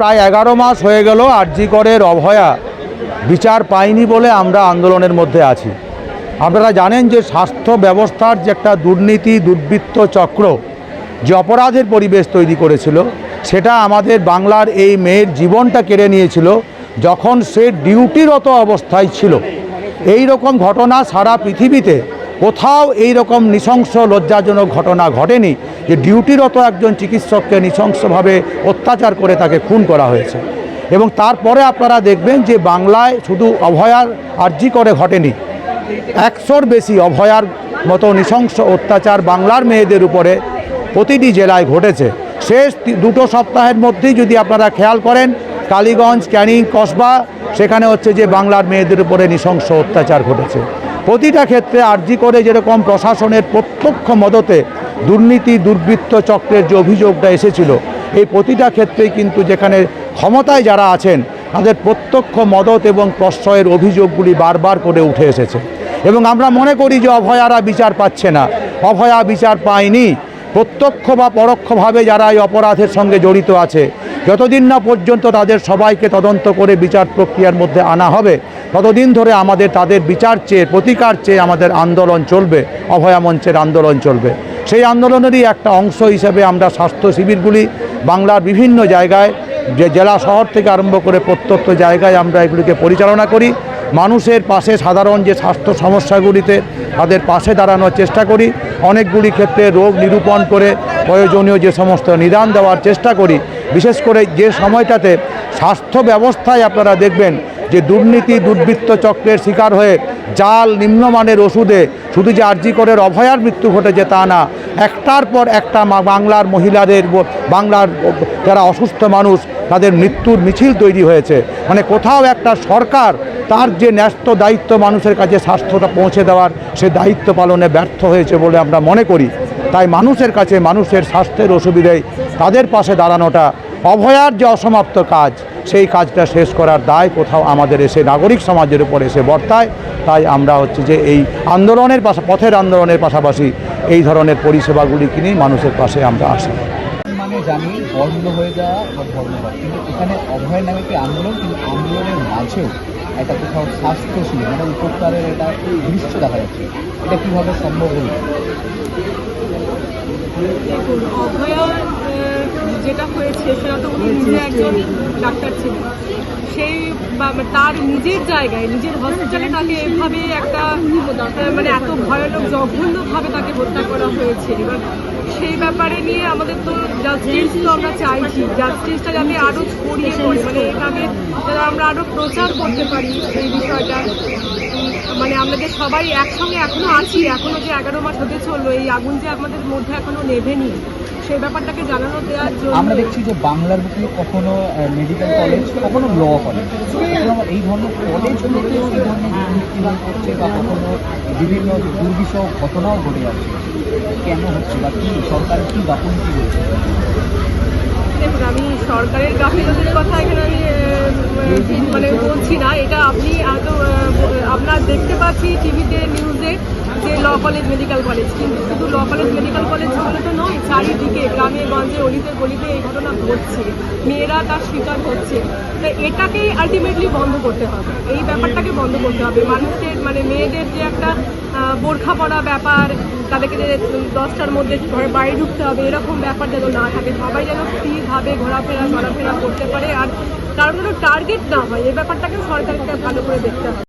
প্রায় এগারো মাস হয়ে গেল আরজি করের অভয়া। বিচার পাইনি বলে আমরা আন্দোলনের মধ্যে আছি। আপনারা জানেন যে স্বাস্থ্য ব্যবস্থার যে একটা দুর্নীতি, দুর্বৃত্ত চক্র যে অপরাধের পরিবেশ তৈরি করেছিল, সেটা আমাদের বাংলার এই মেয়ের জীবনটা কেড়ে নিয়েছিল যখন সে ডিউটিরত অবস্থায় ছিল। এই রকম ঘটনা সারা পৃথিবীতে কোথাও এই রকম নৃশংস, লজ্জাজনক ঘটনা ঘটেনি যে ডিউটিরত একজন চিকিৎসককে নৃশংসভাবে অত্যাচার করে তাকে খুন করা হয়েছে। এবং তারপরে আপনারা দেখবেন যে বাংলায় শুধু অভয়ার আর্জি করে ঘটেনি। একশোর বেশি অভয়ার মতো নৃশংস অত্যাচার বাংলার মেয়েদের উপরে প্রতিটি জেলায় ঘটেছে। শেষ দুটো সপ্তাহের মধ্যেই যদি আপনারা খেয়াল করেন, কালীগঞ্জ, ক্যানিং, কসবা, সেখানে হচ্ছে যে বাংলার মেয়েদের উপরে নৃশংস অত্যাচার ঘটেছে। প্রতিটা ক্ষেত্রে আর্জি করে যেরকম প্রশাসনের প্রত্যক্ষ মদতে দুর্নীতি, দুর্বৃত্ত চক্রের যে অভিযোগটা এসেছিল এই প্রতিটা ক্ষেত্রেই কিন্তু যেখানে ক্ষমতায় যারা আছেন, তাদের প্রত্যক্ষ মদত এবং প্রশ্রয়ের অভিযোগগুলি বারবার করে উঠে এসেছে। এবং আমরা মনে করি যে অভয়ারা বিচার পাচ্ছে না। অভয়া বিচার পায়নি। প্রত্যক্ষ বা পরোক্ষভাবে যারা এই অপরাধের সঙ্গে জড়িত আছে, যতদিন না পর্যন্ত তাদের সবাইকে তদন্ত করে বিচার প্রক্রিয়ার মধ্যে আনা হবে, ততদিন ধরে আমাদের, তাদের বিচার চেয়ে, প্রতিকার চেয়ে আমাদের আন্দোলন চলবে, অভয়া মঞ্চের আন্দোলন চলবে। সেই আন্দোলনেরই একটা অংশ হিসেবে আমরা স্বাস্থ্য শিবিরগুলি বাংলার বিভিন্ন জায়গায় যে জেলা শহর থেকে আরম্ভ করে প্রত্যন্ত জায়গায় আমরা এগুলিকে পরিচালনা করি। মানুষের পাশে সাধারণ যে স্বাস্থ্য সমস্যাগুলিতে তাদের পাশে দাঁড়ানোর চেষ্টা করি। অনেকগুলি ক্ষেত্রে রোগ নিরূপণ করে প্রয়োজনীয় যে সমস্ত নিদান দেওয়ার চেষ্টা করি। বিশেষ করে যে সময়টাতে স্বাস্থ্য ব্যবস্থায় আপনারা দেখবেন যে দুর্নীতি, দুর্বৃত্ত চক্রের শিকার হয়ে জাল নিম্নমানের ওষুধে শুধু যে আর্জি করের অভয়ার মৃত্যু ঘটেছে তা না, একটার পর একটা বাংলার মহিলাদের বাংলার যারা অসুস্থ মানুষ, তাদের মৃত্যুর মিছিল তৈরি হয়েছে। মানে কোথাও একটা সরকার তার যে ন্যস্ত দায়িত্ব মানুষের কাছে স্বাস্থ্যটা পৌঁছে দেওয়ার, সে দায়িত্ব পালনে ব্যর্থ হয়েছে বলে আমরা মনে করি। তাই মানুষের কাছে মানুষের স্বাস্থ্যের অসুবিধায় তাদের পাশে দাঁড়ানোটা অভয়ার যে অসমাপ্ত কাজ, সেই কাজটা শেষ করার দায় কোথাও আমাদের এসে নাগরিক সমাজের উপর এসে বর্তায়। তাই আমরা হচ্ছে যে এই আন্দোলনের পাশা, পথের আন্দোলনের পাশাপাশি এই ধরনের পরিষেবাগুলি কিনেই মানুষের পাশে আমরা আসি। জানি বন্ধ হয়ে যাওয়া বা ধর্মঘট কিন্তু এখানে অভয়ের নামে একটি আন্দোলন কিন্তু আন্দোলনের মাঝেও একটা কোথাও স্বাস্থ্য ছিল মানে উপকারের একটা দৃশ্য দেখা যাচ্ছে। এটা কীভাবে সম্ভব হল? দেখুন অভয়া যেটা হয়েছে সেটা তো উনি নিজে একজন ডাক্তার ছিলেন। সেই তার নিজের জায়গায়, নিজের হসপিটালে তাকে এভাবে একটা মানে এত ভয়ানক জঘন্যভাবে তাকে হত্যা করা হয়েছে। এবার সেই ব্যাপারে নিয়ে আমাদের তো জাস্টিস তো আমরা চাইছি জাস্টিসটা যাতে আরও ছড়িয়ে পড়ে মানে এভাবে যাতে আমরা আরও প্রচার করতে পারি এই বিষয়টা। মানে আমাদের সবাই একসঙ্গে এখনও আছি, এখনও যে এগারো মাস হতে চলল, এই আগুন যে আমাদের মধ্যে এখনও নেভেনি সেই ব্যাপারটাকে জানানো দেওয়ার জন্য আমরা দেখছি যে বাংলার বুকে কখনো মেডিকেল কলেজ কখনো ল কলেজ কখনো এই ধরনের কলেজগুলোতে এই ধরনের দুর্নীতিবাদ করছে বা কখনো বিভিন্ন দুর্বিষহ ঘটনাও ঘটে যাচ্ছে। কেন হচ্ছে বা কি? সরকার কি গাফলতি রয়েছে? দেখুন আমি সরকারের গাফিলতির কথা এখানে আমি মানে বলছি না। এটা আপনি আপনার দেখতে পাচ্ছি টিভিতে নিউজে। কলেজ মেডিকেল কলেজ কিন্তু শুধু ল কলেজ মেডিকেল কলেজ বলে তো নয়, চারিদিকে, গ্রামে, গঞ্জে অলিতে গলিতে এই ঘটনা ঘটছে। মেয়েরা তার শিকার হচ্ছে। তো এটাকে আলটিমেটলি বন্ধ করতে হবে। এই ব্যাপারটাকে বন্ধ করতে হবে। মানুষের মানে মেয়েদের যে একটা বোরখা পরা ব্যাপার, তাদেরকে যে দশটার মধ্যে ঘরে বাড়ি ঢুকতে হবে, এরকম ব্যাপার যেন না থাকে। সবাই যেন ফ্রিভাবে ঘোরাফেরা, চলাফেরা করতে পারে। আর কারণ কোনো টার্গেট না হয়, এই ব্যাপারটাকে সরকারকে ভালো করে দেখতে হবে।